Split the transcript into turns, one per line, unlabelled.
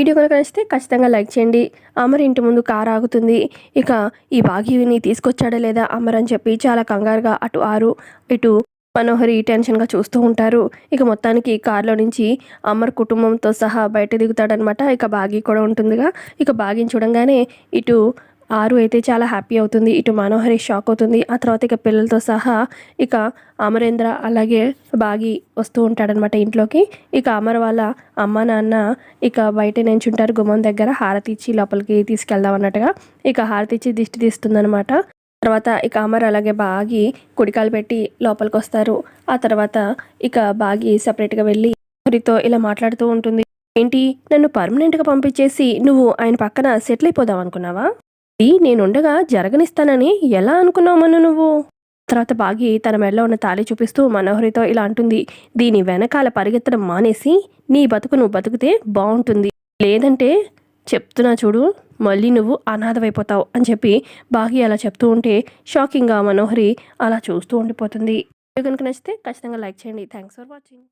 Video కనుక నచ్చితే ఖచ్చితంగా లైక్ చేయండి. అమర్ ఇంటి ముందు కారు ఆగుతుంది. ఇక ఈ బాగీని తీసుకొచ్చాడా లేదా అమర్ అని చెప్పి చాలా కంగారుగా అటు ఆరు ఇటు మనోహరి టెన్షన్గా చూస్తూ ఉంటారు. ఇక మొత్తానికి కారులో నుంచి అమర్ కుటుంబంతో సహా బయట దిగుతాడనమాట ఇక బాగి కూడా ఉంటుందిగా. ఇక బాగిని చూడంగానే ఇటు ఆరు అయితే చాలా హ్యాపీ అవుతుంది. ఇటు మనోహరి షాక్ అవుతుంది. ఆ తర్వాత ఇక పిల్లలతో సహా ఇక అమరేంద్ర అలాగే బాగి వస్తూ ఉంటాడనమాట ఇంట్లోకి. ఇక అమర్ వాళ్ళ అమ్మ నాన్న ఇక బయట నించుంటారు. గుమ్మం దగ్గర హారతి ఇచ్చి లోపలికి తీసుకెళ్దాం అన్నట్టుగా ఇక హారతి ఇచ్చి దిష్టి తీస్తుందనమాట తర్వాత ఇక అమర్ అలాగే బాగి కుడికాలు పెట్టి లోపలికి వస్తారు. ఆ తర్వాత ఇక బాగి సపరేట్గా వెళ్ళి హరితో ఇలా మాట్లాడుతూ ఉంటుంది. ఏంటి? నన్ను పర్మనెంట్గా పంపించేసి నువ్వు ఆయన పక్కన సెటిల్ అయిపోదాం అనుకున్నావా? ఇది నేనుండగా జరగనిస్తానని ఎలా అనుకున్నావు నువ్వు? తర్వాత బాగి తన మెడలో ఉన్న తాళి చూపిస్తూ మనోహరితో ఇలా అంటుంది. దీని వెనకాల పరిగెత్తడం మానేసి నీ బతుకు నువ్వు బతికితే బాగుంటుంది లేదంటే చెప్తున్నా చూడు మళ్ళీ నువ్వు అనాథమైపోతావు అని చెప్పి బాగి అలా చెప్తూ ఉంటే షాకింగ్గా మనోహరి అలా చూస్తూ ఉండిపోతుంది. కనుక నచ్చితే ఖచ్చితంగా లైక్ చేయండి. Thanks for watching.